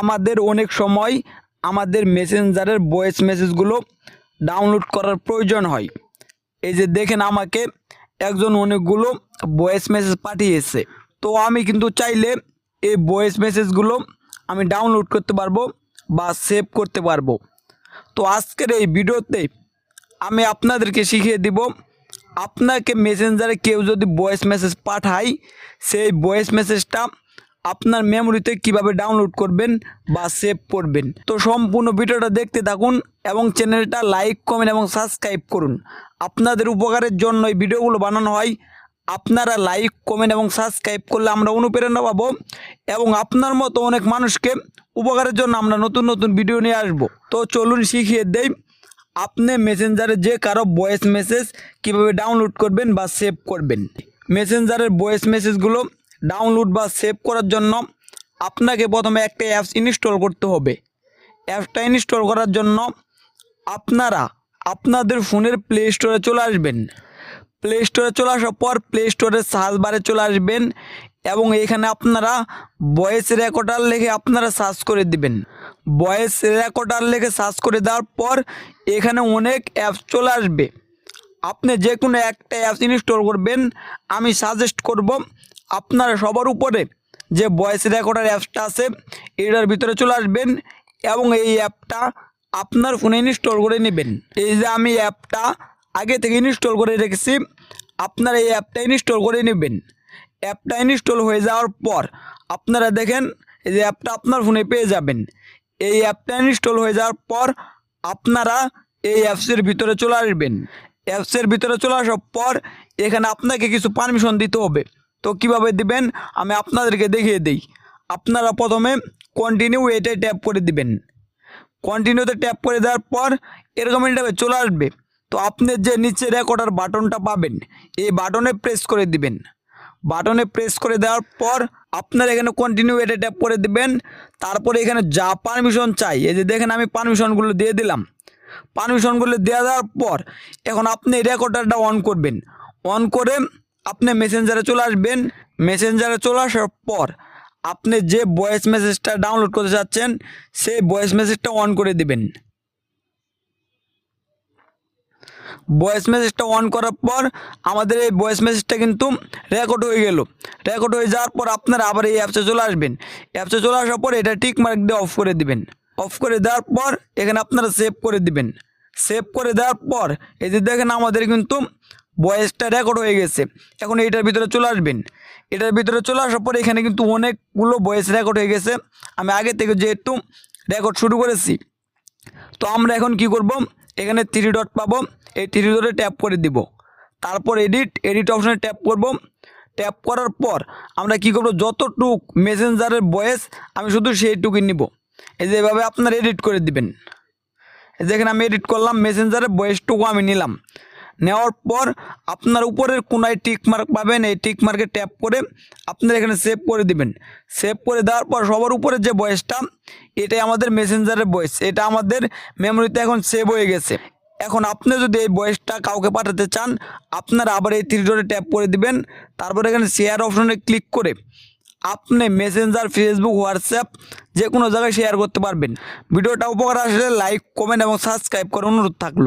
আমাদের অনেক সময় আমাদের মেসেঞ্জারের ভয়েস মেসেজগুলো ডাউনলোড করার প্রয়োজন হয়। এই যে দেখেন আমাকে একজন অনেকগুলো ভয়েস মেসেজ পাঠিয়েছে। তো আমি কিন্তু চাইলে এই ভয়েস মেসেজগুলো আমি ডাউনলোড করতে পারব বা সেভ করতে পারব। তো আজকের এই ভিডিওতে আমি আপনাদেরকে শিখিয়ে দিব, আপনাকে মেসেঞ্জারে কেউ যদি ভয়েস মেসেজ পাঠায়, সেই ভয়েস মেসেজটা আপনার মেমোরিতে কীভাবে ডাউনলোড করবেন বা সেভ করবেন। তো সম্পূর্ণ ভিডিওটা দেখতে থাকুন এবং চ্যানেলটা লাইক কমেন্ট এবং সাবস্ক্রাইব করুন। আপনাদের উপকারের জন্য এই ভিডিওগুলো বানানো হয়। আপনারা লাইক কমেন্ট এবং সাবস্ক্রাইব করলে আমরা অনুপ্রেরণা পাবো এবং আপনার মতো অনেক মানুষকে উপকারের জন্য আমরা নতুন নতুন ভিডিও নিয়ে আসব। তো চলুন শিখিয়ে দেই, আপনি মেসেঞ্জারে যে কারও ভয়েস মেসেজ কীভাবে ডাউনলোড করবেন বা সেভ করবেন। মেসেঞ্জারের ভয়েস মেসেজগুলো ডাউনলোড বা সেভ করার জন্য আপনাকে প্রথমে একটা অ্যাপস ইনস্টল করতে হবে। অ্যাপসটা ইনস্টল করার জন্য আপনারা আপনাদের ফোনের প্লে স্টোরে চলে আসবেন। প্লে স্টোরে চলে আসার পর প্লে স্টোরের সার্চ বারে চলে আসবেন এবং এখানে আপনারা ভয়েস রেকর্ডার লিখে আপনারা সার্চ করে দিবেন। ভয়েস রেকর্ডার লিখে সার্চ করে দেওয়ার পর এখানে অনেক অ্যাপস চলে আসবে। আপনি যে কোনো একটা অ্যাপস ইনস্টল করবেন, আমি সাজেস্ট করব আপনারা সবার উপরে যে ভয়েস রেকর্ডার অ্যাপসটা আছে, এটার ভিতরে চলে আসবেন এবং এই অ্যাপটা আপনার ফোনে ইনস্টল করে নেবেন। এই যে আমি অ্যাপটা আগে থেকে ইনস্টল করে রেখেছি, আপনারা এই অ্যাপটা ইনস্টল করে নেবেন। অ্যাপটা ইনস্টল হয়ে যাওয়ার পর আপনারা দেখেন, এই যে অ্যাপটা আপনার ফোনে পেয়ে যাবেন। এই অ্যাপটা ইনস্টল হয়ে যাওয়ার পর আপনারা এই অ্যাপসের ভিতরে চলে আসবেন। অ্যাপসের ভিতরে চলে আসার পর এখানে আপনাকে কিছু পারমিশন দিতে হবে। তো কীভাবে দিবেন? আমি আপনাদেরকে দেখিয়ে দিই। আপনারা প্রথমে কন্টিনিউ এটাই ট্যাপ করে দিবেন। কন্টিনিউতে ট্যাপ করে দেওয়ার পর এরকম ইন্টারভে চলে আসবে। তো আপনি যে নিচে রেকর্ডার বাটনটা পাবেন, এই বাটনে প্রেস করে দিবেন। বাটনে প্রেস করে দেওয়ার পর আপনার এখানে কন্টিনিউ এটা ট্যাপ করে দিবেন। তারপরে এখানে যা পারমিশন চাই, এই যে দেখেন আমি পারমিশনগুলো দিয়ে দিলাম। পারমিশনগুলো দেওয়া দেওয়ার পর এখন আপনি রেকর্ডারটা অন করবেন। অন করে আপনি মেসেঞ্জারে চলে আসবেন। মেসেঞ্জারে চলে আসার পর আপনি যে ভয়েস মেসেজটা ডাউনলোড করতে চাচ্ছেন, সেই ভয়েস মেসেজটা অন করে দিবেন। ভয়েস মেসেজটা অন করার পর আমাদের এই ভয়েস মেসেজটা কিন্তু রেকর্ড হয়ে গেল। রেকর্ড হয়ে যাওয়ার পর আপনারা আবার এই অ্যাপসে চলে আসবেন। অ্যাপসে চলে আসার পর এটা টিক মার্ক দিয়ে অফ করে দিবেন। অফ করে দেওয়ার পর এখানে আপনারা সেভ করে দিবেন। সেভ করে দেওয়ার পর এই যে দেখেন আমাদের কিন্তু ভয়েসটা রেকর্ড হয়ে গেছে। এখন এইটার ভিতরে চলে আসবেন। এটার ভিতরে চলে আসার পর এখানে কিন্তু অনেকগুলো বয়েস রেকর্ড হয়ে গেছে। আমি আগে থেকে যেহেতু রেকর্ড শুরু করেছি, তো আমরা এখন কি করব? এখানে থ্রি ডট পাবো। এই থ্রি ডটে ট্যাপ করে দিব। তারপর এডিট এডিট অপশানে ট্যাপ করব। ট্যাপ করার পর আমরা কি করব? যতটুক মেসেঞ্জারের বয়েস, আমি শুধু সেইটুকুই নিব। এই যে এভাবে আপনারা এডিট করে দিবেন। এই যে এখানে আমি এডিট করলাম মেসেঞ্জারের ভয়েসটুকু আমি নিলাম। নেওয়ার পর আপনার উপরের কোনায় টিক মার্ক পাবেন। এই টিক মার্কে ট্যাপ করে আপনারা এখানে সেভ করে দিবেন। সেভ করে দেওয়ার পর সবার উপরে যে ভয়েসটা এটাই আমাদের মেসেঞ্জারের ভয়েস এটা আমাদের মেমোরিতে এখন সেভ হয়ে গেছে। এখন আপনি যদি এই ভয়েসটা কাউকে পাঠাতে চান, আপনারা আবার এই থ্রি ট্যাপ করে দিবেন। তারপর এখানে শেয়ার অপশনে ক্লিক করে আপনি মেসেঞ্জার ফেসবুক হোয়াটসঅ্যাপ যে কোনো জায়গায় শেয়ার করতে পারবেন। ভিডিওটা উপকার আসলে লাইক কমেন্ট এবং সাবস্ক্রাইব করে অনুরোধ থাকল।